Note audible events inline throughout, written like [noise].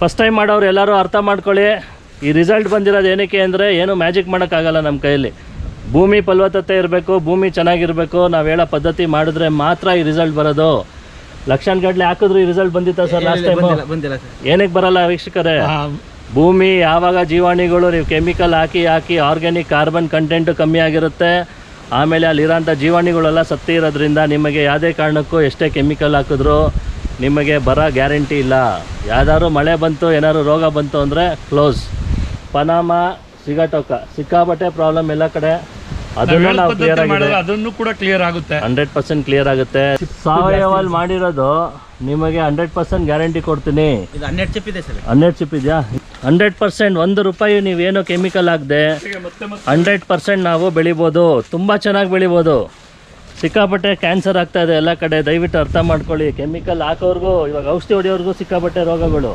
First time ಮಾಡೋರು ಎಲ್ಲರೂ ಅರ್ಥ ಮಾಡ್ಕೊಳ್ಳಿ. ಈ ರಿಸಲ್ಟ್ ಬಂದಿರೋದು ಏನಕ್ಕೆ ಅಂದರೆ ಏನು ಮ್ಯಾಜಿಕ್ ಮಾಡೋಕ್ಕಾಗಲ್ಲ ನಮ್ಮ ಕೈಯಲ್ಲಿ ಭೂಮಿ ಫಲವತ್ತತೆ ಇರಬೇಕು ಭೂಮಿ ಚೆನ್ನಾಗಿರಬೇಕು ನಾವು ಹೇಳೋ ಪದ್ಧತಿ ಮಾಡಿದ್ರೆ ಮಾತ್ರ ಈ ರಿಸಲ್ಟ್ ಬರೋದು. ಲಕ್ಷಾನ್ಗಟ್ಲೆ ಹಾಕಿದ್ರು ಈ ರಿಸಲ್ಟ್ ಬಂದಿತ್ತ ಸರ್ ಲಾಸ್ಟ್ ಟೈಮ್ ಏನಕ್ಕೆ ಬರಲ್ಲ ವೀಕ್ಷಕರೇ? ಭೂಮಿ ಯಾವಾಗ ಜೀವಾಣಿಗಳು ನೀವು ಕೆಮಿಕಲ್ ಹಾಕಿ ಹಾಕಿ ಆರ್ಗ್ಯಾನಿಕ್ ಕಾರ್ಬನ್ ಕಂಟೆಂಟು ಕಮ್ಮಿ ಆಗಿರುತ್ತೆ. ಆಮೇಲೆ ಅಲ್ಲಿರೋಂಥ ಜೀವಾಣಿಗಳೆಲ್ಲ ಸತ್ತಿ ಇರೋದ್ರಿಂದ ನಿಮಗೆ ಯಾವುದೇ ಕಾರಣಕ್ಕೂ ಎಷ್ಟೇ ಕೆಮಿಕಲ್ ಹಾಕಿದ್ರೂ ನಿಮಗೆ ಬರೋ ಗ್ಯಾರಂಟಿ ಇಲ್ಲ. ಯಾವ್ದಾದ್ರು ಮಳೆ ಬಂತು ಏನಾದ್ರು ರೋಗ ಬಂತು ಅಂದರೆ ಕ್ಲೋಸ್. ಪನಾಮ ಸಿಗಟೋಕ. ಸಿಕ್ಕಾಬಟ್ಟೆ ಪ್ರಾಬ್ಲಮ್ ಎಲ್ಲ ಕಡೆ. ಅದನ್ನು ನಾವು ಕ್ಲಿಯರ್ ಆಗಿದೆ. ಅದನ್ನು ಕೂಡ ಕ್ಲಿಯರ್ ಆಗುತ್ತೆ. ಹಂಡ್ರೆಡ್ ಪರ್ಸೆಂಟ್ ಕ್ಲಿಯರ್ ಆಗುತ್ತೆ. ಸಾವಯವಲ್ಲಿ ಮಾಡಿರೋದು ನಿಮಗೆ ಹಂಡ್ರೆಡ್ ಪರ್ಸೆಂಟ್ ಗ್ಯಾರಂಟಿ ಕೊಡ್ತೀನಿ. ಇದು ಹನ್ನೆರಡು ಚಿಪ್ ಇದೆ ಸರ್. ಹಂಡ್ರೆಡ್ ಚಿಪ್ ಇದೆಯಾ? ಹಂಡ್ರೆಡ್ ಪರ್ಸೆಂಟ್ ಒಂದು ರೂಪಾಯಿ ನೀವೇನು ಕೆಮಿಕಲ್ ಆಗದೆ ಹಂಡ್ರೆಡ್ ಪರ್ಸೆಂಟ್ ನಾವು ಬೆಳಿಬೋದು. ತುಂಬ ಚೆನ್ನಾಗಿ ಬೆಳಿಬೋದು. ಸಿಕ್ಕಾಪಟ್ಟೆ ಕ್ಯಾನ್ಸರ್ ಆಗ್ತಾ ಇದೆ ಎಲ್ಲ ಕಡೆ. ದಯವಿಟ್ಟು ಅರ್ಥ ಮಾಡ್ಕೊಳ್ಳಿ. ಕೆಮಿಕಲ್ ಹಾಕೋರ್ಗೂ, ಇವಾಗ ಔಷಧಿ ಹೊಡೆಯೋರ್ಗೂ ಸಿಕ್ಕಾಪಟ್ಟೆ ರೋಗಗಳು.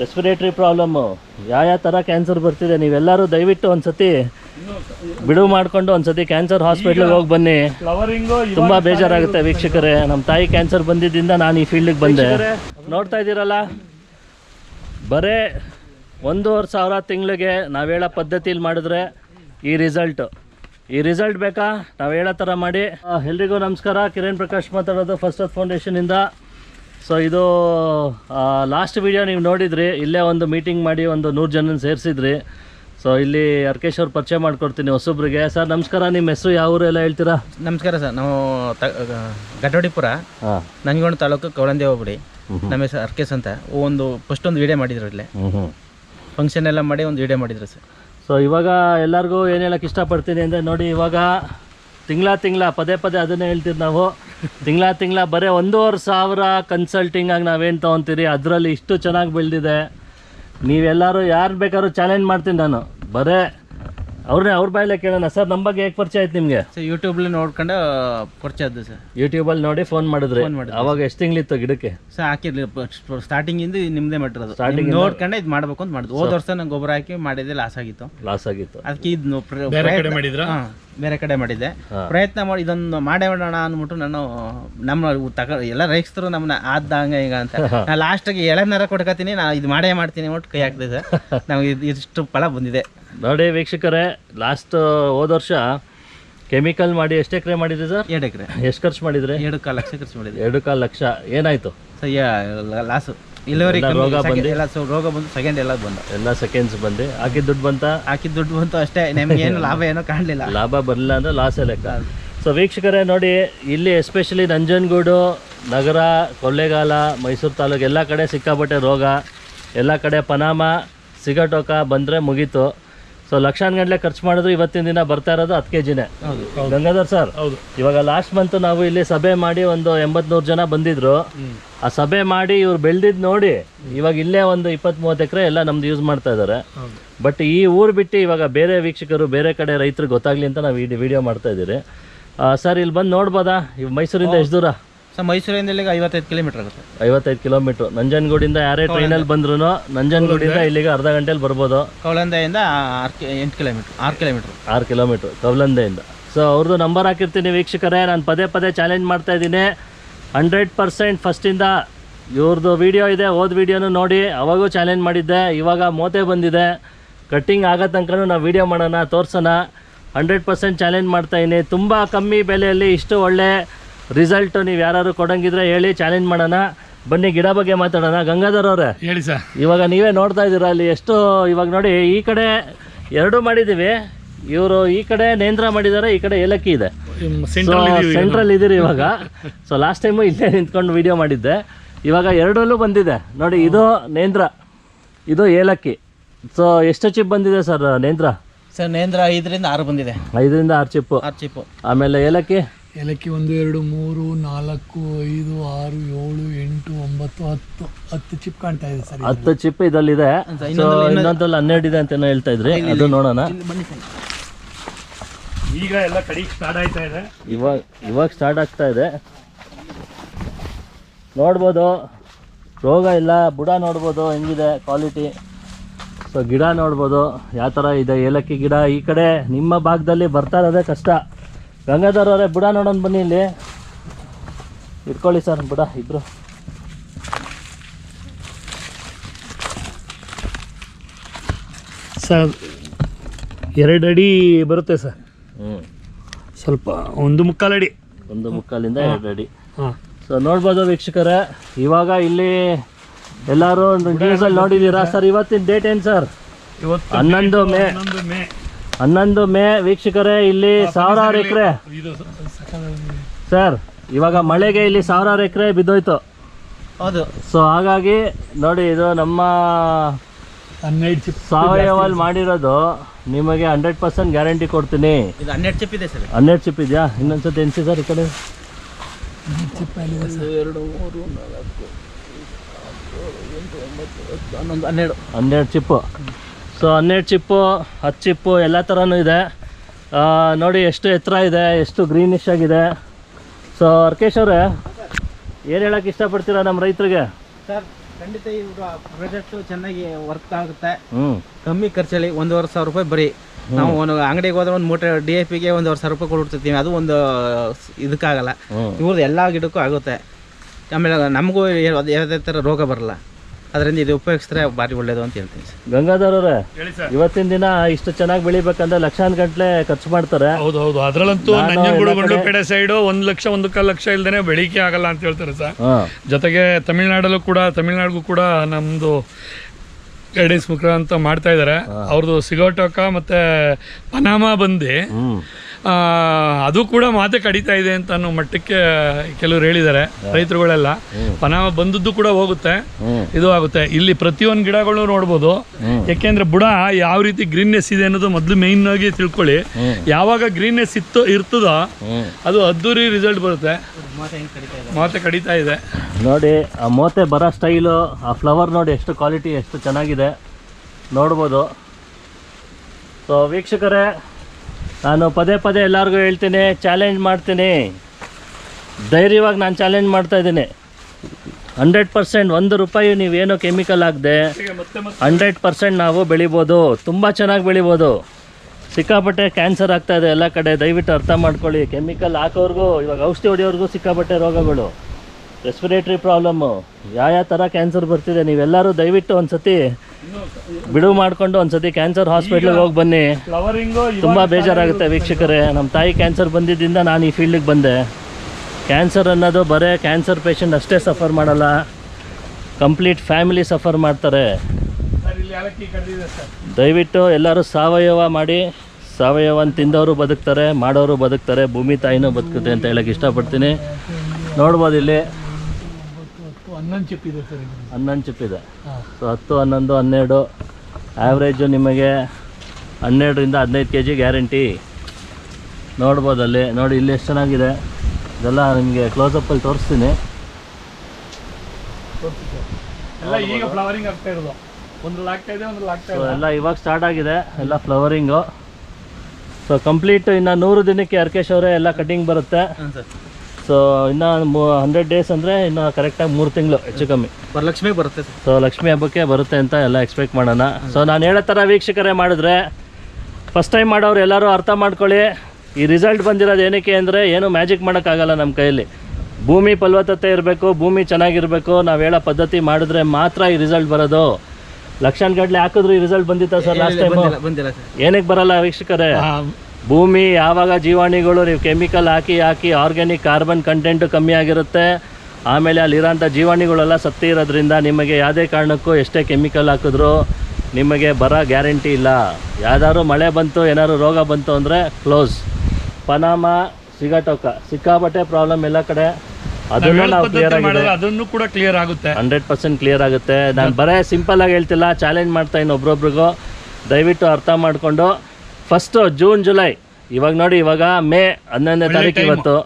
Respiratory problem. ಯಾವ ಯಾವ ಥರ ಕ್ಯಾನ್ಸರ್ ಬರ್ತಿದೆ ನೀವೆಲ್ಲರೂ ದಯವಿಟ್ಟು ಒಂದ್ಸತಿ ಬಿಡುವು ಮಾಡಿಕೊಂಡು ಒಂದ್ಸತಿ ಕ್ಯಾನ್ಸರ್ ಹಾಸ್ಪಿಟ್ಲಿಗೆ ಹೋಗಿ ಬನ್ನಿ. ತುಂಬ ಬೇಜಾರಾಗುತ್ತೆ ವೀಕ್ಷಕರೇ. ನಮ್ಮ ತಾಯಿ ಕ್ಯಾನ್ಸರ್ ಬಂದಿದ್ದರಿಂದ ನಾನು ಈ ಫೀಲ್ಡಿಗೆ ಬಂದೆ. ನೋಡ್ತಾ ಇದ್ದೀರಲ್ಲ? ಬರೇ ಒಂದೂವರೆ ಸಾವಿರ ತಿಂಗಳಿಗೆ ನಾವು ಹೇಳೋ ಪದ್ಧತಿಲಿ ಮಾಡಿದ್ರೆ ಈ ರಿಸಲ್ಟು ಈ ರಿಸಲ್ಟ್ ಬೇಕಾ? ನಾವು ಹೇಳೋ ಥರ ಮಾಡಿ. ಎಲ್ರಿಗೂ ನಮಸ್ಕಾರ. ಕಿರಣ್ ಪ್ರಕಾಶ್ ಮಾತಾಡೋದು ಫಸ್ಟ್ ಅತ್ ಫೌಂಡೇಶನಿಂದ ಸೊ ಇದು ಲಾಸ್ಟ್ ವಿಡಿಯೋ ನೀವು ನೋಡಿದ್ರಿ. ಇಲ್ಲೇ ಒಂದು ಮೀಟಿಂಗ್ ಮಾಡಿ ಒಂದು ನೂರು ಜನ ಸೇರಿಸಿದ್ರಿ. ಸೊ ಇಲ್ಲಿ ಅರ್ಕೇಶ್ ಅವ್ರು ಪರಿಚಯ ಮಾಡ್ಕೊಡ್ತೀನಿ ಹೊಸೊಬ್ರಿಗೆ. ಸರ್ ನಮಸ್ಕಾರ. ನಿಮ್ಮ ಹೆಸರು ಯಾವ ಊರು ಎಲ್ಲ ಹೇಳ್ತೀರಾ? ನಮಸ್ಕಾರ ಸರ್. ನಾವು ಹಾಂ. ನಂಜನಗೂಡು ತಾಲೂಕು ಕವಳಂದೆ ಹೋಗ್ಬಿಡಿ ನಮ್ಮ ಹೆಸರು ಅರ್ಕೇಶ್ ಅಂತ. ಒಂದು ಫಸ್ಟ್ ಒಂದು ವಿಡಿಯೋ ಮಾಡಿದ್ರು ಇಲ್ಲೇ. ಫಂಕ್ಷನ್ ಎಲ್ಲ ಮಾಡಿ ಒಂದು ವಿಡಿಯೋ ಮಾಡಿದ್ರು ಸರ್. ಸೊ ಇವಾಗ ಎಲ್ಲರಿಗೂ ಏನು ಹೇಳಕ್ಕೆ ಇಷ್ಟಪಡ್ತೀನಿ ಅಂದರೆ ನೋಡಿ, ಇವಾಗ ತಿಂಗಳ ತಿಂಗಳ, ಪದೇ ಪದೇ ಅದನ್ನೇ ಹೇಳ್ತೀವಿ ನಾವು. ತಿಂಗಳ ತಿಂಗಳ, ಬರೀ ಒಂದೂವರೆ ಸಾವಿರ ಕನ್ಸಲ್ಟಿಂಗಾಗಿ ನಾವೇನು ತೊಗೊತೀರಿ? ಅದರಲ್ಲಿ ಇಷ್ಟು ಚೆನ್ನಾಗಿ ಬೆಳೆದಿದೆ. ನೀವೆಲ್ಲರೂ ಯಾರು ಬೇಕಾದ್ರೂ ಚಾಲೆಂಜ್ ಮಾಡ್ತೀನಿ ನಾನು. ಬರೇ ಅವ್ರನ್ನೇ ಅವ್ರ ಬಾಯಲ್ಲೇ ಕೇಳೋಣ. ಸರ್ ನಮ್ಮ ಬಗ್ಗೆ ಹೇಗೆ ಪರಿಚಯ ಆಯ್ತು ನಿಮಗೆ? ಸರ್ ಯೂಟ್ಯೂಬಲ್ಲಿ ನೋಡ್ಕೊಂಡು ಪರಿಚಯ ಆದ್ದು ಸರ್. ಯೂಟ್ಯೂಬಲ್ಲಿ ನೋಡಿ ಫೋನ್ ಮಾಡಿದ್ರಿ. ಫೋನ್ ಮಾಡಿದ್ರು. ಅವಾಗ ಎಷ್ಟು ತಿಂಗಳಿತ್ತು ಗಿಡಕ್ಕೆ? ಸರ್ ಹಾಕಿರ್ಲಿ. ಸ್ಟಾರ್ಟಿಂಗ್ ಇಂದ ನಿಮ್ದೇ ಮಾಡಿರೋದು ಸ್ಟಾರ್ಟಿಂಗ್ ನೋಡ್ಕೊಂಡ ನೋಡ್ಕೊಂಡೆ ಇದು ಮಾಡ್ಬೇಕು ಅಂತ ಮಾಡಿದ್ವಿ ಹೋದ ವರ್ಷ ನಾನು ಗೊಬ್ಬರ ಹಾಕಿ ಮಾಡಿದ್ದೆ ಲಾಸ್ ಆಗಿತ್ತು. ಲಾಸ್ ಆಗಿತ್ತು. ಅದಕ್ಕೆ ಇದು ಬೇರೆ ಕಡೆ ಪ್ರಯತ್ನ- ಮಾಡಿದ್ರಾ? ಬೇರೆ ಕಡೆ ಮಾಡಿದ್ದೆ. ಹಾ. ಪ್ರಯತ್ನ ಮಾಡಿ ಇದೊಂದು ಮಾಡೇ ಮಾಡೋಣ ಅಂದ್ಬಿಟ್ಟು ನಾನು ನಮ್ಮ ತಗ ಎಲ್ಲ ರೈಸ್ತರು ನಮ್ಮನ್ನ ಆದ್ದಂಗ ಈಗ ಅಂತ. ನಾನು ಲಾಸ್ಟಿಗೆ ಎಳೆನರ ಕೊಡ್ಕತೀನಿ ನಾನು ಇದು ಮಾಡೇ ಮಾಡ್ತೀನಿ ಅಂದ್ಬಿಟ್ಟು ಕೈ ಹಾಕ್ತಿದ್ದೆ ಸರ್. [laughs] ನಮಗೆ ಇದು ಇಷ್ಟು ಫಲ ಬಂದಿದೆ. ನೋಡಿ ವೀಕ್ಷಕರೇ ಲಾಸ್ಟ್ ಹೋದ ವರ್ಷ ಕೆಮಿಕಲ್ ಮಾಡಿ ಎಷ್ಟು ಎಕರೆ ಮಾಡಿದ್ರಿ ಸರ್ ಎರಡು ಎಕರೆ. ಎಷ್ಟು ಖರ್ಚು ಮಾಡಿದ್ರಿ? ಎರಡು ಕಾಲು ಲಕ್ಷ ಖರ್ಚು ಮಾಡಿದ್ರಿ ಎರಡು ಕಾಲು ಲಕ್ಷ. ಏನಾಯ್ತು? ಲಾಸು ಇಲ್ಲವರೆಗೆ ರೋಗ ಬಂದು? ಎಲ್ಲ ಸೊ ರೋಗ ಬಂದು ಸೆಕೆಂಡ್ ಎಲ್ಲ ಬಂದು. ಎಲ್ಲ ಸೆಕೆಂಡ್ಸ್ ಬಂದು? ಹಾಕಿದ ದುಡ್ಡು ಬಂತ? ಹಾಕಿದ ದುಡ್ಡು ಬಂತು ಅಷ್ಟೇ ನಮ್ಗೆ ಏನು ಲಾಭ ಏನೋ ಕಾಣಲಿಲ್ಲ. ಲಾಭ ಬರಲಿಲ್ಲ ಅಂದ್ರೆ ಲಾಸೇ ಲೆಕ್ಕ. ಸೊ ವೀಕ್ಷಕರೇ ನೋಡಿ ಇಲ್ಲಿ ಎಸ್ಪೆಷಲಿ ನಂಜನಗೂಡು ನಗರ ಕೊಳ್ಳೇಗಾಲ ಮೈಸೂರು ತಾಲೂಕು ಎಲ್ಲ ಕಡೆ ಸಿಕ್ಕಾಪಟ್ಟೆ ರೋಗ. ಎಲ್ಲ ಕಡೆ ಪನಾಮ ಸಿಗಟೋಕ ಬಂದರೆ ಮುಗೀತು. ಸೊ ಲಕ್ಷಾನ್ಗಟ್ಲೆ ಖರ್ಚು ಮಾಡಿದ್ರು ಇವತ್ತಿನ ದಿನ ಬರ್ತಾ ಇರೋದು ಹತ್ತು ಕೆ ಜಿನೇ. ಗಂಗಾಧರ್ ಸರ್ ಇವಾಗ ಲಾಸ್ಟ್ ಮಂತ್ ನಾವು ಇಲ್ಲಿ ಸಭೆ ಮಾಡಿ ಒಂದು ಎಂಬತ್ನೂರು ಜನ ಬಂದಿದ್ರು. ಆ ಸಭೆ ಮಾಡಿ ಇವ್ರು ಬೆಳೆದಿದ್ದು ನೋಡಿ ಇವಾಗ ಇಲ್ಲೇ ಒಂದು ಇಪ್ಪತ್ತ್ ಮೂವತ್ತು ಎಕರೆ ಎಲ್ಲ ನಮ್ದು ಯೂಸ್ ಮಾಡ್ತಾ ಇದ್ದಾರೆ ಬಟ್ ಈ ಊರು ಬಿಟ್ಟು ಇವಾಗ ಬೇರೆ ವೀಕ್ಷಕರು ಬೇರೆ ಕಡೆ ರೈತರಿಗೆ ಗೊತ್ತಾಗ್ಲಿ ಅಂತ ನಾವು ಈ ವಿಡಿಯೋ ಮಾಡ್ತಾ ಇದ್ದೀರಿ. ಸರ್ ಇಲ್ಲಿ ಬಂದು ನೋಡ್ಬೋದಾ? ಇವ್ ಮೈಸೂರಿಂದ ಎಷ್ಟು ದೂರ? ಸೊ ಮೈಸೂರಿಂದ ಇಲ್ಲಿಗೆ ಐವತ್ತೈದು ಕಿಲೋಮೀಟರ್ ಆಗುತ್ತೆ. ಐವತ್ತೈದು ಕಿಲೋಮೀಟರ್. ನಂಜನಗೂಡಿಂದ ಯಾರೇ ಟ್ರೈನಲ್ಲಿ ಬಂದ್ರು ನಂಜನಗೂಡಿಂದ ಇಲ್ಲಿಗೆ ಅರ್ಧ ಗಂಟೆಲಿ ಬರ್ಬೋದು. ಕವಲಂದೆಯಿಂದ ಆರು ಎಂಟು ಕಿಲೋಮೀಟರ್ ಆರು ಕಿಲೋಮೀಟರ್. ಆರು ಕಿಲೋಮೀಟರ್ ಕವಲಂದೆಯಿಂದ ಸೊ ಅವ್ರದ್ದು ನಂಬರ್ ಹಾಕಿರ್ತೀನಿ ವೀಕ್ಷಕರೇ ನಾನು ಪದೇ ಪದೇ ಚಾಲೆಂಜ್ ಮಾಡ್ತಾ ಇದ್ದೀನಿ. ಹಂಡ್ರೆಡ್ ಪರ್ಸೆಂಟ್ ಫಸ್ಟಿಂದ ಇವ್ರದ್ದು ವಿಡಿಯೋ ಇದೆ ಓದ್ ವೀಡಿಯೋನು ನೋಡಿ. ಅವಾಗೂ ಚಾಲೆಂಜ್ ಮಾಡಿದ್ದೆ ಇವಾಗ ಮೋತೆ ಬಂದಿದೆ. ಕಟ್ಟಿಂಗ್ ಆಗೋ ತನಕ ನಾವು ವಿಡಿಯೋ ಮಾಡೋಣ ತೋರ್ಸೋಣ. ಹಂಡ್ರೆಡ್ ಪರ್ಸೆಂಟ್ ಚಾಲೆಂಜ್ ಮಾಡ್ತಾಯಿದ್ದೀನಿ ತುಂಬ ಕಮ್ಮಿ ಬೆಲೆಯಲ್ಲಿ ಇಷ್ಟು ಒಳ್ಳೆ ರಿಸಲ್ಟು ನೀವು ಯಾರು ಕೊಡಂಗಿದ್ರೆ ಹೇಳಿ ಚಾಲೆಂಜ್ ಮಾಡೋಣ. ಬನ್ನಿ ಗಿಡ ಬಗ್ಗೆ ಮಾತಾಡೋಣ. ಗಂಗಾಧರ್ ಅವರೇ ಹೇಳಿ ಸರ್. ಇವಾಗ ನೀವೇ ನೋಡ್ತಾ ಇದ್ದೀರಾ ಅಲ್ಲಿ ಎಷ್ಟು ಇವಾಗ ನೋಡಿ ಈ ಕಡೆ ಎರಡು ಮಾಡಿದ್ದೀವಿ ಇವರು ಈ ಕಡೆ ನೇಂದ್ರ ಮಾಡಿದ್ದಾರೆ ಈ ಕಡೆ ಏಲಕ್ಕಿ ಇದೆ. ಸೆಂಟ್ರಲ್ ಇದೀವಿ ಸೆಂಟ್ರಲ್ ಇದೀರಿ ಇವಾಗ. ಸೊ ಲಾಸ್ಟ್ ಟೈಮು ಇಲ್ಲೇ ನಿಂತ್ಕೊಂಡು ವಿಡಿಯೋ ಮಾಡಿದ್ದೆ. ಇವಾಗ ಎರಡರಲ್ಲೂ ಬಂದಿದೆ. ನೋಡಿ ಇದು ನೇಂದ್ರ ಇದು ಏಲಕ್ಕಿ. ಸೊ ಎಷ್ಟು ಚಿಪ್ ಬಂದಿದೆ ಸರ್ ನೇಂದ್ರ? ಸರ್ ನೇಂದ್ರ ಐದರಿಂದ ಆರು ಬಂದಿದೆ. ಐದರಿಂದ ಆರು ಚಿಪ್ಪು ಆರು ಚಿಪ್ಪು ಆಮೇಲೆ ಏಲಕ್ಕಿ? ಏಲಕ್ಕಿ ಒಂದು ಎರಡು ಮೂರು ನಾಲ್ಕು ಐದು ಆರು ಏಳು ಎಂಟು ಒಂಬತ್ತು ಹತ್ತು ಹತ್ತು ಚಿಪ್ ಕಾಣ್ತಾ ಇದೆ ಸರ್ ಹತ್ತು ಚಿಪ್ ಇದಲ್ಲಿದೆ. ಇನ್ನೊಂದಲ್ಲಿ ಹನ್ನೆರಡು ಇದೆ ಅಂತ ಏನೋ ಹೇಳ್ತಾ ಇದ್ರಿ. ಅದು ನೋಡೋಣ. ಈಗ ಎಲ್ಲ ಕಡಿ ಸ್ಟಾರ್ಟ್ ಆಯ್ತಾ ಇದೆ? ಇವಾಗ ಇವಾಗ ಸ್ಟಾರ್ಟ್ ಆಗ್ತಾ ಇದೆ. ನೋಡ್ಬೋದು. ರೋಗ ಇಲ್ಲ. ಬುಡ ನೋಡ್ಬೋದು. ಹೆಂಗಿದೆ? ಕ್ವಾಲಿಟಿ ಸೊ ಗಿಡ ನೋಡ್ಬೋದು. ಯಾವ ಥರ ಇದೆ? ಏಲಕ್ಕಿ ಗಿಡ ಈ ಕಡೆ ನಿಮ್ಮ ಭಾಗದಲ್ಲಿ ಬರ್ತಾ ಇರೋದೇ ಕಷ್ಟ. ಗಂಗಾಧರ್ ಅವರೇ ಬುಡ ನೋಡೋಣ ಬನ್ನಿ ಇಲ್ಲಿ. ಇಟ್ಕೊಳ್ಳಿ ಸರ್ ಬುಡ ಇಬ್ರು. ಸರ್ ಎರಡು ಅಡಿ ಬರುತ್ತೆ ಸರ್. ಹ್ಞೂ ಸ್ವಲ್ಪ ಒಂದು ಮುಕ್ಕಾಲು ಅಡಿ. ಒಂದು ಮುಕ್ಕಾಲಿಂದ ಎರಡು ಅಡಿ. ಹಾಂ. ಸೊ ನೋಡ್ಬೋದು ವೀಕ್ಷಕರೇ ಇವಾಗ ಇಲ್ಲಿ ಎಲ್ಲರೂ ನ್ಯೂಸಲ್ಲಿ ನೋಡಿದ್ದೀರಾ ಸರ್? ಇವತ್ತಿನ ಡೇಟ್ ಏನು ಸರ್? ಇವತ್ತು ಹನ್ನೊಂದು ಮೇ. ಹನ್ನೊಂದು ಮೇ. ಹನ್ನೊಂದು ಮೇ ವೀಕ್ಷಕರೇ ಇಲ್ಲಿ ಸಾವಿರಾರು ಎಕರೆ. ಸರ್ ಇವಾಗ ಮಳೆಗೆ ಇಲ್ಲಿ ಸಾವಿರಾರು ಎಕರೆ ಬಿದ್ದೋಯ್ತು. ಹೌದು. ಸೊ ಹಾಗಾಗಿ ನೋಡಿ ಇದು ನಮ್ಮ ಹನ್ನೆರಡು ಸಾವಯವಲ್ಲಿ ಮಾಡಿರೋದು. ನಿಮಗೆ ಹಂಡ್ರೆಡ್ ಪರ್ಸೆಂಟ್ ಗ್ಯಾರಂಟಿ ಕೊಡ್ತೀನಿ. ಇದು ಹನ್ನೆರಡು ಚಿಪ್ ಇದೆ ಸರ್. ಹನ್ನೆರಡು ಚಿಪ್ ಇದೆಯಾ? ಇನ್ನೊಂದ್ಸತಿ ಎನ್ಸಿ ಸರ್ ಈ ಕಡೆ. ಚಿಪ್ ಮೇಲಿದೆ ಸರ್. ಎರಡು ಮೂರು ನಾಲ್ಕು ಹನ್ನೊಂದು ಹನ್ನೆರಡು. ಹನ್ನೆರಡು ಚಿಪ್ಪು ಸೊ ಹನ್ನೆರಡು ಚಿಪ್ಪು ಹತ್ತು ಚಿಪ್ಪು ಎಲ್ಲ ಥರನೂ ಇದೆ. ನೋಡಿ ಎಷ್ಟು ಎತ್ತರ ಇದೆ ಎಷ್ಟು ಗ್ರೀನಿಶ್ ಆಗಿದೆ. ಸೊ ಅರ್ಕೇಶ್ ಅವರೇ ಏನು ಹೇಳೋಕ್ಕೆ ಇಷ್ಟಪಡ್ತೀರಾ ನಮ್ಮ ರೈತರಿಗೆ? ಸರ್ ಖಂಡಿತ ಇವರು ಪ್ರಾಜೆಕ್ಟ್ ಚೆನ್ನಾಗಿ ವರ್ಕ್ ಆಗುತ್ತೆ. ಕಮ್ಮಿ ಖರ್ಚಲ್ಲಿ ಒಂದೂವರೆ ಸಾವಿರ ರೂಪಾಯಿ ಬರೀ. ನಾವು ಒಂದು ಅಂಗಡಿಗೆ ಹೋದ್ರೆ ಒಂದು ಮೂಟೆ ಡಿ ಎ ಪಿಗೆ ಒಂದೂವರೆ ಸಾವಿರ ರೂಪಾಯಿ ಕೊಡ್ತಿರ್ತೀವಿ ಅದು ಒಂದು ಇದಕ್ಕಾಗಲ್ಲ. ಇವ್ರದ್ದು ಎಲ್ಲ ಗಿಡಕ್ಕೂ ಆಗುತ್ತೆ. ಆಮೇಲೆ ನಮಗೂ ಯಾವುದೇ ಥರ ರೋಗ ಬರಲ್ಲ. ಅದರಿಂದ ಇದು ಉಪಯೋಗಿಸಿದ್ರೆ ಭಾರಿ ಒಳ್ಳೇದು ಅಂತ ಹೇಳ್ತೀನಿ ಸರ್. ಗಂಗಾಧರ್ ಅವರೇ ಹೇಳಿ ಸರ್. ಇವತ್ತಿನ ದಿನ ಇಷ್ಟು ಚೆನ್ನಾಗಿ ಬೆಳಿಬೇಕಂದ್ರೆ ಲಕ್ಷಾನ್ ಗಂಟ್ಲೆ ಖರ್ಚು ಮಾಡ್ತಾರೆ. ಹೌದು ಹೌದು. ಅದರಲ್ಲಂತೂ ನಾನು ನಂಜನಗೂಡು ಎಲ್ಲ ಕಡೆ ಸೈಡು ಒಂದು ಲಕ್ಷ ಒಂದು ಕಾಲು ಲಕ್ಷ ಇಲ್ದೇನೆ ಬೆಳಿಗ್ಗೆ ಆಗಲ್ಲ ಅಂತ ಹೇಳ್ತಾರೆ ಸರ್. ಹಾಂ. ಜೊತೆಗೆ ತಮಿಳ್ನಾಡಲ್ಲೂ ಕೂಡ ತಮಿಳ್ನಾಡಿಗೂ ಕೂಡ ನಮ್ಮದು ಗೈಡೆನ್ಸ್ ಮುಖ ಅಂತ ಮಾಡ್ತಾ ಇದ್ದಾರೆ ಅವ್ರದ್ದು ಸಿಗೋಟೋಕ ಮತ್ತೆ ಪನಾಮ ಬಂದು ಅದು ಕೂಡ ಮಾತೆ ಕಡಿತಾ ಇದೆ ಅಂತ ಅನ್ನೋ ಮಟ್ಟಕ್ಕೆ ಕೆಲವರು ಹೇಳಿದ್ದಾರೆ ರೈತರುಗಳೆಲ್ಲ. ಪನಾಮ ಬಂದದ್ದು ಕೂಡ ಹೋಗುತ್ತೆ. ಇದು ಆಗುತ್ತೆ. ಇಲ್ಲಿ ಪ್ರತಿಯೊಂದು ಗಿಡಗಳು ನೋಡ್ಬೋದು. ಯಾಕೆಂದ್ರೆ ಬುಡ ಯಾವ ರೀತಿ ಗ್ರೀನ್ನೆಸ್ ಇದೆ ಅನ್ನೋದು ಮೊದಲು ಮೇಯ್ನ್ ಆಗಿ ತಿಳ್ಕೊಳ್ಳಿ. ಯಾವಾಗ ಗ್ರೀನ್ನೆಸ್ ಇತ್ತು ಇರ್ತದೋ ಅದು ಅದ್ದೂರಿ ರಿಸಲ್ಟ್ ಬರುತ್ತೆ. ಮಾತೆ ಹೆಂಗೆ ಕಡಿತಾ ಇದೆ. ಮಾತೆ ಕಡಿತಾ ಇದೆ ನೋಡಿ ಆ ಮೋತೆ ಬರೋ ಸ್ಟೈಲು ಆ ಫ್ಲವರ್ ನೋಡಿ ಎಷ್ಟು ಕ್ವಾಲಿಟಿ ಎಷ್ಟು ಚೆನ್ನಾಗಿದೆ. ನೋಡ್ಬೋದು. ಸೊ ವೀಕ್ಷಕರೇ ನಾನು ಪದೇ ಪದೇ ಎಲ್ಲರಿಗೂ ಹೇಳ್ತೀನಿ ಚಾಲೆಂಜ್ ಮಾಡ್ತೀನಿ. ಧೈರ್ಯವಾಗಿ ನಾನು ಚಾಲೆಂಜ್ ಮಾಡ್ತಾ ಇದ್ದೀನಿ. ಹಂಡ್ರೆಡ್ ಪರ್ಸೆಂಟ್ ಒಂದು ರೂಪಾಯಿ ನೀವೇನು ಕೆಮಿಕಲ್ ಮತ್ತೆ ಹಂಡ್ರೆಡ್ ಪರ್ಸೆಂಟ್ ನಾವು ಬೆಳಿಬೋದು. ತುಂಬ ಚೆನ್ನಾಗಿ ಬೆಳಿಬೋದು. ಸಿಕ್ಕಾಪಟ್ಟೆ ಕ್ಯಾನ್ಸರ್ ಆಗ್ತಾಯಿದೆ ಎಲ್ಲ ಕಡೆ, ದಯವಿಟ್ಟು ಅರ್ಥ ಮಾಡ್ಕೊಳ್ಳಿ. ಕೆಮಿಕಲ್ ಹಾಕೋರ್ಗೂ, ಇವಾಗ ಔಷಧಿ ಹೊಡೆಯೋರ್ಗೂ ಸಿಕ್ಕಾಪಟ್ಟೆ ರೋಗಗಳು. ರೆಸ್ಪಿರೇಟ್ರಿ ಪ್ರಾಬ್ಲಮ್ಮು ಯಾವ ಯಾವ ಥರ ಕ್ಯಾನ್ಸರ್ ಬರ್ತಿದೆ, ನೀವೆಲ್ಲರೂ ದಯವಿಟ್ಟು ಒಂದು ಸತಿ ಬಿಡುವು ಮಾಡಿಕೊಂಡು ಒಂದು ಸತಿ ಕ್ಯಾನ್ಸರ್ ಹಾಸ್ಪಿಟ್ಲಿಗೆ ಹೋಗಿ ಬನ್ನಿ. ತುಂಬ ಬೇಜಾರಾಗುತ್ತೆ ವೀಕ್ಷಕರೇ. ನಮ್ಮ ತಾಯಿ ಕ್ಯಾನ್ಸರ್ ಬಂದಿದ್ದರಿಂದ ನಾನು ಈ ಫೀಲ್ಡಿಗೆ ಬಂದೆ. ಕ್ಯಾನ್ಸರ್ ಅನ್ನೋದು ಬರೇ ಕ್ಯಾನ್ಸರ್ ಪೇಷಂಟ್ ಅಷ್ಟೇ ಸಫರ್ ಮಾಡಲ್ಲ. ಕಂಪ್ಲೀಟ್ ಫ್ಯಾಮಿಲಿ ಸಫರ್ ಮಾಡ್ತಾರೆ. ದಯವಿಟ್ಟು ಎಲ್ಲರೂ ಸಾವಯವ ಮಾಡಿ. ಸಾವಯವನ ತಿಂದವರು ಬದುಕ್ತಾರೆ, ಮಾಡೋರು ಬದುಕ್ತಾರೆ, ಭೂಮಿ ತಾಯಿನೂ ಬದುಕುತ್ತೆ ಅಂತ ಹೇಳಕ್ಕೆ ಇಷ್ಟಪಡ್ತೀನಿ. ನೋಡ್ಬೋದು ಇಲ್ಲಿ. ಹನ್ನೊಂದು ಚಿಪ್ ಇದೆ ಸರ್ ಹನ್ನೊಂದು ಸೊ ಹತ್ತು ಹನ್ನೊಂದು ಹನ್ನೆರಡು ಆ್ಯಾವ್ರೇಜು ನಿಮಗೆ ಹನ್ನೆರಡರಿಂದ ಹದಿನೈದು ಕೆ ಜಿ ಗ್ಯಾರಂಟಿ ನೋಡ್ಬೋದು ಅಲ್ಲಿ. ನೋಡಿ ಇಲ್ಲಿ ಎಷ್ಟು ಚೆನ್ನಾಗಿದೆ. ಇದೆಲ್ಲ ನಿಮಗೆ ಕ್ಲೋಸಪ್ಪಲ್ಲಿ ತೋರಿಸ್ತೀನಿ. ಎಲ್ಲ ಈಗ ಫ್ಲವರಿಂಗ್ ಆಗ್ತಾ ಇರೋದು. ಒಂದ್ರಲ್ಲಿ ಆಗ್ತಾ ಇದೆ ಒಂದ್ರಲ್ಲಿ ಆಗ್ತಾ ಸೊ ಇಲ್ಲ. ಎಲ್ಲ ಇವಾಗ ಸ್ಟಾರ್ಟ್ ಆಗಿದೆ. ಎಲ್ಲ ಫ್ಲವರಿಂಗು ಸೊ ಕಂಪ್ಲೀಟ್ ಇನ್ನು ನೂರು ದಿನಕ್ಕೆ ಅರ್ಕೇಶ್ ಅವರೇ ಎಲ್ಲ ಕಟಿಂಗ್ ಬರುತ್ತೆ. ಹಾಂ ಸರ್. ಸೊ ಇನ್ನು ಹಂಡ್ರೆಡ್ ಡೇಸ್ ಅಂದರೆ ಇನ್ನು ಕರೆಕ್ಟಾಗಿ ಮೂರು ತಿಂಗಳು ಹೆಚ್ಚು ಕಮ್ಮಿ. ವರಲಕ್ಷ್ಮಿ ಬರುತ್ತೆ ಸೊ ಲಕ್ಷ್ಮಿ ಹಬ್ಬಕ್ಕೆ ಬರುತ್ತೆ ಅಂತ ಎಲ್ಲ ಎಕ್ಸ್ಪೆಕ್ಟ್ ಮಾಡೋಣ. ಸೊ ನಾನು ಹೇಳೋ ಥರ ವೀಕ್ಷಕರೇ ಮಾಡಿದ್ರೆ ಫಸ್ಟ್ ಟೈಮ್ ಮಾಡೋರು ಎಲ್ಲರೂ ಅರ್ಥ ಮಾಡ್ಕೊಳ್ಳಿ. ಈ ರಿಸಲ್ಟ್ ಬಂದಿರೋದು ಏನಕ್ಕೆ ಅಂದರೆ ಏನು ಮ್ಯಾಜಿಕ್ ಮಾಡೋಕ್ಕಾಗಲ್ಲ ನಮ್ಮ ಕೈಯಲ್ಲಿ. ಭೂಮಿ ಫಲವತ್ತತೆ ಇರಬೇಕು ಭೂಮಿ ಚೆನ್ನಾಗಿರಬೇಕು ನಾವು ಹೇಳೋ ಪದ್ಧತಿ ಮಾಡಿದ್ರೆ ಮಾತ್ರ ಈ ರಿಸಲ್ಟ್ ಬರೋದು. ಲಕ್ಷಾನ್ ಗಟ್ಟಲೆ ಹಾಕಿದ್ರು ಈ ರಿಸಲ್ಟ್ ಬಂದಿತ್ತ ಸರ್ ಲಾಸ್ಟ್ ಟೈಮ್ ಏನಕ್ಕೆ ಬರಲ್ಲ ವೀಕ್ಷಕರೇ? ಭೂಮಿ ಯಾವಾಗ ಜೀವಾಣಿಗಳು ನೀವು ಕೆಮಿಕಲ್ ಹಾಕಿ ಹಾಕಿ ಆರ್ಗ್ಯಾನಿಕ್ ಕಾರ್ಬನ್ ಕಂಟೆಂಟು ಕಮ್ಮಿ ಆಗಿರುತ್ತೆ ಆಮೇಲೆ ಅಲ್ಲಿರೋಂಥ ಜೀವಾಣಿಗಳೆಲ್ಲ ಸತ್ತಿ ಇರೋದ್ರಿಂದ ನಿಮಗೆ ಯಾವುದೇ ಕಾರಣಕ್ಕೂ ಎಷ್ಟೇ ಕೆಮಿಕಲ್ ಹಾಕಿದ್ರು ನಿಮಗೆ ಬರೋ ಗ್ಯಾರಂಟಿ ಇಲ್ಲ. ಯಾವ್ದಾದ್ರು ಮಳೆ ಬಂತು ಏನಾದ್ರು ರೋಗ ಬಂತು ಅಂದರೆ ಕ್ಲೋಸ್. ಪನಾಮ ಸಿಗಟೋಕ ಸಿಕ್ಕಾಪಟ್ಟೆ ಪ್ರಾಬ್ಲಮ್ ಎಲ್ಲ ಕಡೆ ಅದನ್ನು ನಾವು ಕ್ಲಿಯರ್ ಆಗಿದೆ. ಮಾಡಿದ್ರೆ ಅದನ್ನು ಕೂಡ ಕ್ಲಿಯರ್ ಆಗುತ್ತೆ. ಹಂಡ್ರೆಡ್ ಪರ್ಸೆಂಟ್ ಕ್ಲಿಯರ್ ಆಗುತ್ತೆ. ನಾನು ಬರೇ ಸಿಂಪಲ್ ಆಗಿ ಹೇಳ್ತಿಲ್ಲ ಚಾಲೆಂಜ್ ಮಾಡ್ತಾ ಇನ್ನು ಒಬ್ರೊಬ್ರಿಗೂ. ದಯವಿಟ್ಟು ಅರ್ಥ ಮಾಡಿಕೊಂಡು ಫಸ್ಟು ಜೂನ್ ಜುಲೈ. ಇವಾಗ ನೋಡಿ ಇವಾಗ ಮೇ ಹನ್ನೊಂದನೇ ತಾರೀಕು ಇವತ್ತು.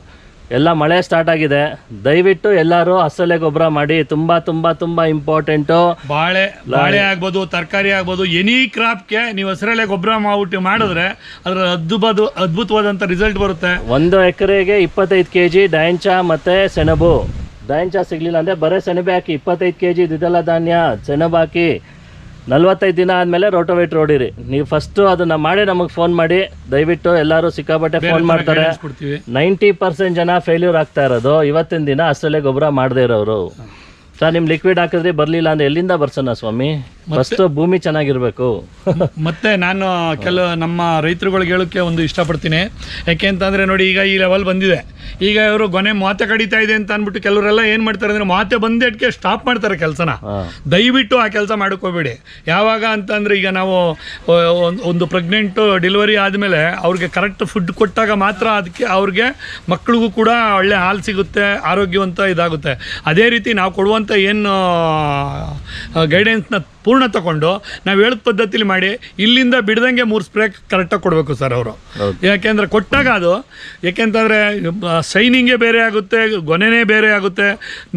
ಎಲ್ಲ ಮಳೆ ಸ್ಟಾರ್ಟ್ ಆಗಿದೆ. ದಯವಿಟ್ಟು ಎಲ್ಲರೂ ಹಸಲೆ ಗೊಬ್ಬರ ಮಾಡಿ. ತುಂಬಾ ತುಂಬಾ ತುಂಬಾ ಇಂಪಾರ್ಟೆಂಟು ಬಾಳೆ ಬಾಳೆ ಆಗ್ಬೋದು ತರಕಾರಿ ಆಗ್ಬೋದು ಎನಿ ಕ್ರಾಪ್ಗೆ ನೀವು ಹಸಿರಲೆ ಗೊಬ್ಬರ ಮಾಡ್ಬಿಟ್ಟು ಮಾಡಿದ್ರೆ ಅದರ ಅದ್ಭುತ ಅದ್ಭುತವಾದಂಥ ರಿಸಲ್ಟ್ ಬರುತ್ತೆ. ಒಂದು ಎಕರೆಗೆ ಇಪ್ಪತ್ತೈದು ಕೆ ಜಿ ಡಯಾಂಚ ಮತ್ತು ಸೆಣಬು. ಡಯಾಂಚ ಸಿಗಲಿಲ್ಲ ಅಂದರೆ ಬರೀ ಸೆಣಬೆ ಹಾಕಿ ಇಪ್ಪತ್ತೈದು ಕೆ ಜಿ ದ್ವಿದಳ ಧಾನ್ಯ ಸೆಣಬು ಹಾಕಿ ನಲ್ವತ್ತೈದು ದಿನ ಆದಮೇಲೆ ರೋಟೋವೇಟ್ ರೋಡಿರಿ ನೀವು ಫಸ್ಟು ಅದನ್ನು ಮಾಡಿ ನಮಗೆ ಫೋನ್ ಮಾಡಿ. ದಯವಿಟ್ಟು ಎಲ್ಲರೂ ಸಿಕ್ಕಾಪಟ್ಟೆ ಫೋನ್ ಮಾಡ್ತಾರೆ. ನೈಂಟಿ ಪರ್ಸೆಂಟ್ ಜನ ಫೇಲ್ಯೂರ್ ಆಗ್ತಾ ಇರೋದು. ಇವತ್ತಿನ ದಿನ ಅಷ್ಟರಲ್ಲೇ ಗೊಬ್ಬರ ಮಾಡದೇ ಇರೋರು. ಸರ್ ನಿಮ್ಮ ಲಿಕ್ವಿಡ್ ಹಾಕಿದ್ರಿ ಬರಲಿಲ್ಲ ಅಂದರೆ ಎಲ್ಲಿಂದ ಬರ್ಸೋಣ ಸ್ವಾಮಿ? ಫಸ್ಟ್ ಭೂಮಿ ಚೆನ್ನಾಗಿರ್ಬೇಕು. [laughs] ಮತ್ತೆ ನಾನು ಕೆಲವು ನಮ್ಮ ರೈತರುಗಳಿಗೆ ಹೇಳೋಕ್ಕೆ ಒಂದು ಇಷ್ಟಪಡ್ತೀನಿ. ಯಾಕೆ ಅಂತಂದರೆ ನೋಡಿ ಈಗ ಈ ಲೆವೆಲ್ ಬಂದಿದೆ. ಈಗ ಇವರು ಗೊನೆ ಮಾತೆ ಕಡಿತಾ ಇದೆ ಅಂತ ಅಂದ್ಬಿಟ್ಟು ಕೆಲವರೆಲ್ಲ ಏನು ಮಾಡ್ತಾರೆ ಅಂದರೆ ಮಾತೆ ಬಂದೇಟ್ಗೆ ಸ್ಟಾಪ್ ಮಾಡ್ತಾರೆ ಕೆಲಸನ. ದಯವಿಟ್ಟು ಆ ಕೆಲಸ ಮಾಡ್ಕೋಬೇಡಿ. ಯಾವಾಗ ಅಂತಂದರೆ ಈಗ ನಾವು ಒಂದು ಪ್ರೆಗ್ನೆಂಟು ಡೆಲಿವರಿ ಆದಮೇಲೆ ಅವ್ರಿಗೆ ಕರೆಕ್ಟ್ ಫುಡ್ ಕೊಟ್ಟಾಗ ಮಾತ್ರ ಅದಕ್ಕೆ ಅವ್ರಿಗೆ ಮಕ್ಕಳಿಗೂ ಕೂಡ ಒಳ್ಳೆ ಹಾಲು ಸಿಗುತ್ತೆ ಆರೋಗ್ಯವಂತ ಇದಾಗುತ್ತೆ. ಅದೇ ರೀತಿ ನಾವು ಕೊಡುವಂಥ ಏನು ಗೈಡೆನ್ಸ್ನ ಪೂರ್ಣ ತಗೊಂಡು ನಾವು ಹೇಳಿದ ಪದ್ಧತಿಲಿ ಮಾಡಿ ಇಲ್ಲಿಂದ ಬಿಡ್ದಂಗೆ ಮೂರು ಸ್ಪ್ರೇ ಕರೆಕ್ಟಾಗಿ ಕೊಡಬೇಕು ಸರ್ ಅವರು. ಯಾಕೆಂದ್ರೆ ಕೊಟ್ಟಾಗ ಅದು ಯಾಕೆಂತಂದರೆ ಶೈನಿಂಗೇ ಬೇರೆ ಆಗುತ್ತೆ ಗೊನೆನೇ ಬೇರೆ ಆಗುತ್ತೆ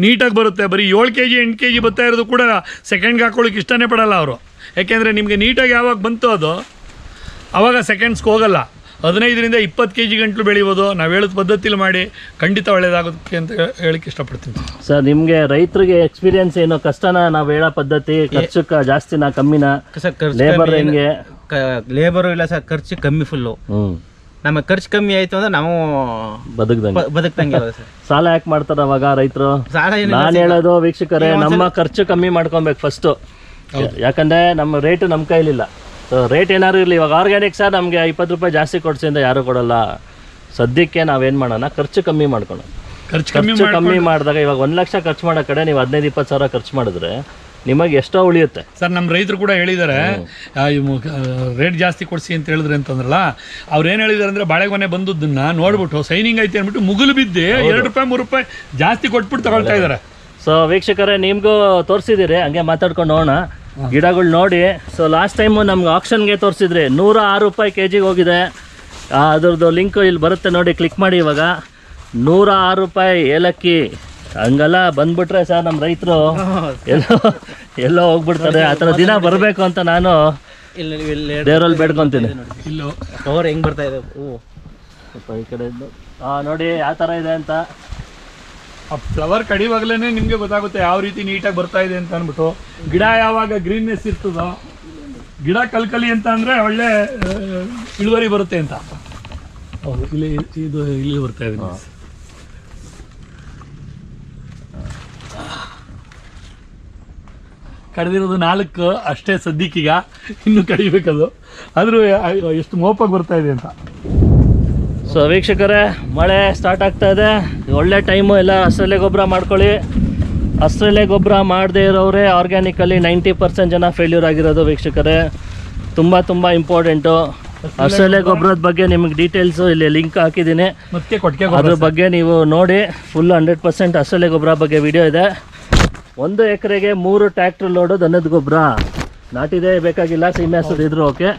ನೀಟಾಗಿ ಬರುತ್ತೆ ಬರೀ ಏಳು ಕೆ ಜಿ ಎಂಟು ಕೆ ಜಿ ಬರ್ತಾ ಇರೋದು ಕೂಡ ಸೆಕೆಂಡ್ಗೆ ಹಾಕೊಳ್ಳಿಕ್ಕೆ ಇಷ್ಟನೇ ಪಡಲ್ಲ ಅವರು. ಯಾಕೆಂದರೆ ನಿಮಗೆ ನೀಟಾಗಿ ಯಾವಾಗ ಬಂತು ಅದು ಆವಾಗ ಸೆಕೆಂಡ್ಸ್ಗೆ ಹೋಗಲ್ಲ. ಹದಿನೈದರಿಂದ ಇಪ್ಪತ್ತು ಕೆ ಜಿ ಗಂಟಲು ಬೆಳಿಬೋದು ನಾವು ಹೇಳಿದ ಪದ್ಧತಿಲಿ ಮಾಡಿ ಖಂಡಿತ ಒಳ್ಳೆಯದಾಗುತ್ತೆ ಅಂತ ಹೇಳಕ್ಕೆ ಇಷ್ಟಪಡ್ತೀನಿ. ಸರ್ ನಿಮಗೆ ರೈತರಿಗೆ ಎಕ್ಸ್ಪೀರಿಯನ್ಸ್ ಏನೋ? ಕಷ್ಟನ ನಾವು ಹೇಳೋ ಪದ್ಧತಿ ಖರ್ಚಕ್ಕ ಜಾಸ್ತಿನ ಕಮ್ಮಿನ? ಸರ್ ಲೇಬರ್ ಹೆಂಗೆ? ಲೇಬರು ಇಲ್ಲ ಸರ್ ಖರ್ಚು ಕಮ್ಮಿ ಫುಲ್ಲು ಹ್ಮ್. ನಮಗೆ ಖರ್ಚು ಕಮ್ಮಿ ಆಯಿತು ಅಂದ್ರೆ ನಾವು ಬದುಕ್ದಂಗೆ. ಬದುಕ್ದಂಗೆ ಸರ್. ಸಾಲ ಯಾಕೆ ಮಾಡ್ತಾರೆ ಅವಾಗ ರೈತರು? ಸಾಲ ನಾನು ಹೇಳೋದು ವೀಕ್ಷಕರೇ ನಮ್ಮ ಖರ್ಚು ಕಮ್ಮಿ ಮಾಡ್ಕೊಬೇಕು ಫಸ್ಟು ಯಾಕಂದ್ರೆ ನಮ್ಮ ರೇಟ್ ನಮ್ಮ ಕೈಲಿಲ್ಲ. ಸೊ ರೇಟ್ ಏನಾದ್ರು ಇರಲಿ ಇವಾಗ ಆರ್ಗ್ಯಾನಿಕ್ ಸರ್ ನಮಗೆ ಇಪ್ಪತ್ತು ರೂಪಾಯಿ ಜಾಸ್ತಿ ಕೊಡ್ಸಿ ಅಂತ ಯಾರು ಕೊಡಲ್ಲ. ಸದ್ಯಕ್ಕೆ ನಾವೇನು ಮಾಡೋಣ? ಖರ್ಚು ಕಮ್ಮಿ ಮಾಡ್ಕೊಳ್ಳೋಣ. ಖರ್ಚು ಕಮ್ಮಿ ಖರ್ಚು ಕಮ್ಮಿ ಮಾಡಿದಾಗ ಇವಾಗ ಒಂದು ಲಕ್ಷ ಖರ್ಚು ಮಾಡೋ ಕಡೆ ನೀವು ಹದಿನೈದು ಇಪ್ಪತ್ತು ಸಾವಿರ ಖರ್ಚು ಮಾಡಿದ್ರೆ ನಿಮಗೆ ಎಷ್ಟೋ ಉಳಿಯುತ್ತೆ. ಸರ್ ನಮ್ಮ ರೈತರು ಕೂಡ ಹೇಳಿದ್ದಾರೆ ರೇಟ್ ಜಾಸ್ತಿ ಕೊಡಿಸಿ ಅಂತ ಹೇಳಿದ್ರೆ ಅಂತಂದ್ರಲ್ಲ ಅವ್ರು ಏನು ಹೇಳಿದಾರೆ ಅಂದರೆ ಬಾಳೆಗೊನೆ ಬಂದದ್ದನ್ನ ನೋಡ್ಬಿಟ್ಟು ಸೈನಿಂಗ್ ಐತೆ ಅಂದ್ಬಿಟ್ಟು ಮುಗಿಲು ಬಿದ್ದು ಎರಡು ರೂಪಾಯಿ ಮೂರು ರೂಪಾಯಿ ಜಾಸ್ತಿ ಕೊಟ್ಬಿಟ್ಟು ತಗೊಳ್ತಾ ಇದ್ದಾರೆ. ಸೊ ವೀಕ್ಷಕರೇ ನಿಮಗೂ ತೋರಿಸಿದ್ದೀರಿ ಹಂಗೆ ಮಾತಾಡ್ಕೊಂಡು ಹೋಗೋಣ. ಗಿಡಗಳು ನೋಡಿ. ಸೊ ಲಾಸ್ಟ್ ಟೈಮು ನಮ್ಗೆ ಆಕ್ಷನ್ಗೆ ತೋರಿಸಿದ್ರಿ ನೂರ ಆರು ರೂಪಾಯಿ ಕೆ ಜಿಗೆ ಹೋಗಿದೆ ಅದ್ರದ್ದು ಲಿಂಕು ಇಲ್ಲಿ ಬರುತ್ತೆ ನೋಡಿ ಕ್ಲಿಕ್ ಮಾಡಿ ಇವಾಗ. ನೂರ ಆರು ರೂಪಾಯಿ ಏಲಕ್ಕಿ. ಹಂಗೆಲ್ಲ ಬಂದ್ಬಿಟ್ರೆ ಸರ್ ನಮ್ಮ ರೈತರು ಎಲ್ಲೋ ಎಲ್ಲೋ ಹೋಗ್ಬಿಡ್ತಾರೆ. ಆ ಥರ ದಿನ ಬರಬೇಕು ಅಂತ ನಾನು ಇಲ್ಲಿ ಇಲ್ಲಿ ದೇವರಲ್ಲಿ ಬೇಡ್ಕೊತೀನಿ. ಹೆಂಗೆ ಬರ್ತಾ ಇದೆ? ಈ ಕಡೆ ಹಾಂ ನೋಡಿ ಯಾವ ಥರ ಇದೆ ಅಂತ. ಆ ಫ್ಲವರ್ ಕಡಿವಾಗಲೇ ನಿಮಗೆ ಗೊತ್ತಾಗುತ್ತೆ ಯಾವ ರೀತಿ ನೀಟಾಗಿ ಬರ್ತಾ ಇದೆ ಅಂತ ಅಂದ್ಬಿಟ್ಟು. ಗಿಡ ಯಾವಾಗ ಗ್ರೀನ್ನೆಸ್ ಇರ್ತದೋ ಗಿಡ ಕಲ್ಕಲಿ ಅಂತ ಅಂದರೆ ಒಳ್ಳೆ ಇಳುವರಿ ಬರುತ್ತೆ ಅಂತ. ಹೌದು ಇಲ್ಲಿ ಇದು ಇಲ್ಲಿ ಬರ್ತಾ ಇದೆ. ಕಡಿದಿರೋದು ಕಡ್ದಿರೋದು ನಾಲ್ಕು ಅಷ್ಟೇ ಸದ್ಯಕ್ಕೀಗ. ಇನ್ನು ಕಡಿಬೇಕದು. ಆದರೂ ಎಷ್ಟು ಮೋಪಾಗಿ ಬರ್ತಾ ಇದೆ ಅಂತ. ಸೊ ವೀಕ್ಷಕರೇ ಮಳೆ ಸ್ಟಾರ್ಟ್ ಆಗ್ತಾ ಇದೆ. ಒಳ್ಳೆ ಟೈಮು ಎಲ್ಲ ಹಸ್ರಲೆ ಗೊಬ್ಬರ ಮಾಡ್ಕೊಳ್ಳಿ. ಹಸ್ರಲೆ ಗೊಬ್ಬರ ಮಾಡದೇ ಇರೋರೇ ಆರ್ಗ್ಯಾನಿಕಲ್ಲಿ ನೈಂಟಿ ಪರ್ಸೆಂಟ್ ಜನ ಫೇಲ್ಯೂರ್ ಆಗಿರೋದು ವೀಕ್ಷಕರೇ. ತುಂಬ ತುಂಬ ಇಂಪಾರ್ಟೆಂಟು ಹಸ್ರಲೆ ಗೊಬ್ಬರದ ಬಗ್ಗೆ ನಿಮಗೆ ಡೀಟೇಲ್ಸು ಇಲ್ಲಿ ಲಿಂಕ್ ಹಾಕಿದ್ದೀನಿ. ಮತ್ತೆ ಕೊಟ್ಟಿಗೆ ಅದ್ರ ಬಗ್ಗೆ ನೀವು ನೋಡಿ ಫುಲ್ ಹಂಡ್ರೆಡ್ ಪರ್ಸೆಂಟ್ ಹಸ್ರಲ್ಲೇ ಗೊಬ್ಬರ ಬಗ್ಗೆ ವಿಡಿಯೋ ಇದೆ. ಒಂದು ಎಕರೆಗೆ ಮೂರು ಟ್ರ್ಯಾಕ್ಟ್ರ್ ಲೋಡು ದನದ ಗೊಬ್ಬರ. ನಾಟಿದೆ ಬೇಕಾಗಿಲ್ಲ ಸೀಮೆ ಹಸಿದ್ರು ಇದ್ರು ಓಕೆ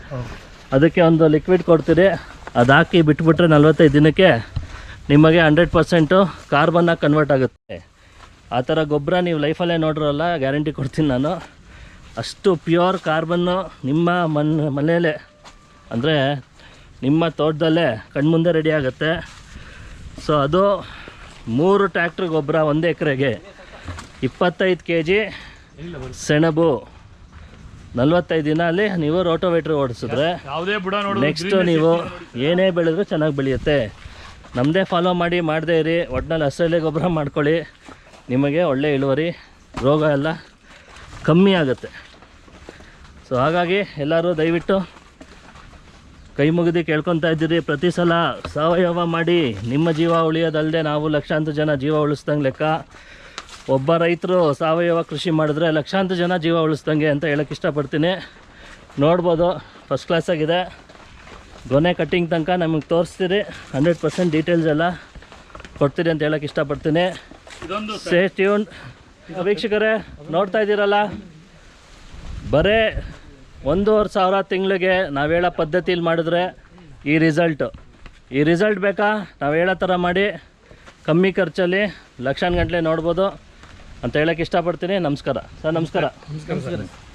ಅದಕ್ಕೆ ಒಂದು ಲಿಕ್ವಿಡ್ ಕೊಡ್ತೀರಿ. ಅದು ಬಿಟ್ಬಿಟ್ರೆ ನಲ್ವತ್ತೈದು ದಿನಕ್ಕೆ ನಿಮಗೆ ಹಂಡ್ರೆಡ್ ಪರ್ಸೆಂಟು ಕಾರ್ಬನ್ನಾಗಿ ಕನ್ವರ್ಟ್ ಆಗುತ್ತೆ. ಆ ಥರ ಗೊಬ್ಬರ ನೀವು ಲೈಫಲ್ಲೇ ನೋಡ್ರಲ್ಲ, ಗ್ಯಾರಂಟಿ ಕೊಡ್ತೀನಿ ನಾನು. ಅಷ್ಟು ಪ್ಯೂರ್ ಕಾರ್ಬನ್ನು ನಿಮ್ಮ ಮನ್, ಮನೆಯಲ್ಲೇ, ಅಂದರೆ ನಿಮ್ಮ ತೋಟದಲ್ಲೇ ಕಣ್ಮುಂದೆ ರೆಡಿ ಆಗುತ್ತೆ. ಸೊ ಅದು ಮೂರು ಟ್ರ್ಯಾಕ್ಟ್ರ್ ಗೊಬ್ಬರ ಒಂದು ಎಕರೆಗೆ ಇಪ್ಪತ್ತೈದು ಕೆ ಜಿ ಸೆಣಬು. ನಲ್ವತ್ತೈದು ದಿನ ಅಲ್ಲಿ ನೀವು ರೋಟೋವೇಟ್ರ್ ಓಡಿಸಿದ್ರೆ ಯಾವುದೇ ಬುಡ ನೋಡು ನೆಕ್ಸ್ಟ್ ನೀವು ಏನೇ ಬೆಳೆದ್ರು ಚೆನ್ನಾಗಿ ಬೆಳೆಯುತ್ತೆ. ನಮ್ಮದೇ ಫಾಲೋ ಮಾಡಿ ಮಾಡದೇ ಇರಿ. ಒಟ್ಟಿನಲ್ಲಿ ಹಸರಲ್ಲೇ ಗೊಬ್ಬರ ಮಾಡ್ಕೊಳ್ಳಿ. ನಿಮಗೆ ಒಳ್ಳೆ ಇಳುವರಿ ರೋಗ ಎಲ್ಲ ಕಮ್ಮಿ ಆಗುತ್ತೆ. ಸೊ ಹಾಗಾಗಿ ಎಲ್ಲರೂ ದಯವಿಟ್ಟು ಕೈ ಮುಗಿದು ಕೇಳ್ಕೊತಾ ಇದ್ದೀರಿ. ಪ್ರತಿ ಸಲ ಸಾವಯವ ಮಾಡಿ ನಿಮ್ಮ ಜೀವ ಉಳಿಯೋದಲ್ಲದೆ ನಾವು ಲಕ್ಷಾಂತರ ಜನ ಜೀವ ಉಳಿಸ್ದಂಗೆ ಲೆಕ್ಕ. ಒಬ್ಬ ರೈತರು ಸಾವಯವ ಕೃಷಿ ಮಾಡಿದ್ರೆ ಲಕ್ಷಾಂತರ ಜನ ಜೀವ ಉಳಿಸ್ದಂಗೆ ಅಂತ ಹೇಳಕ್ಕೆ ಇಷ್ಟಪಡ್ತೀನಿ. ನೋಡ್ಬೋದು ಫಸ್ಟ್ ಕ್ಲಾಸಾಗಿದೆ ಗೊನೆ ಕಟ್ಟಿಂಗ್ ತನಕ ನಮಗೆ ತೋರಿಸ್ತೀರಿ. ಹಂಡ್ರೆಡ್ ಪರ್ಸೆಂಟ್ ಡೀಟೇಲ್ಸ್ ಎಲ್ಲ ಕೊಡ್ತೀರಿ ಅಂತ ಹೇಳಕ್ಕೆ ಇಷ್ಟಪಡ್ತೀನಿ. ಟ್ಯೂನ್ ವೀಕ್ಷಕರೇ ನೋಡ್ತಾ ಇದ್ದೀರಲ್ಲ? ಬರೇ ಒಂದೂವರೆ ಸಾವಿರ ತಿಂಗಳಿಗೆ ನಾವು ಹೇಳೋ ಪದ್ಧತಿಲಿ ಮಾಡಿದ್ರೆ ಈ ರಿಸಲ್ಟು ಈ ರಿಸಲ್ಟ್ ಬೇಕಾ? ನಾವು ಹೇಳೋ ಥರ ಮಾಡಿ. ಕಮ್ಮಿ ಖರ್ಚಲ್ಲಿ ಲಕ್ಷಾನ್ ಗಂಟಲೆ ನೋಡ್ಬೋದು. ಅಂತ ಹೇಳಕ್ಕೆ ಇಷ್ಟಪಡ್ತೀನಿ. ನಮಸ್ಕಾರ. ಸರ್ ನಮಸ್ಕಾರ. ನಮಸ್ಕಾರ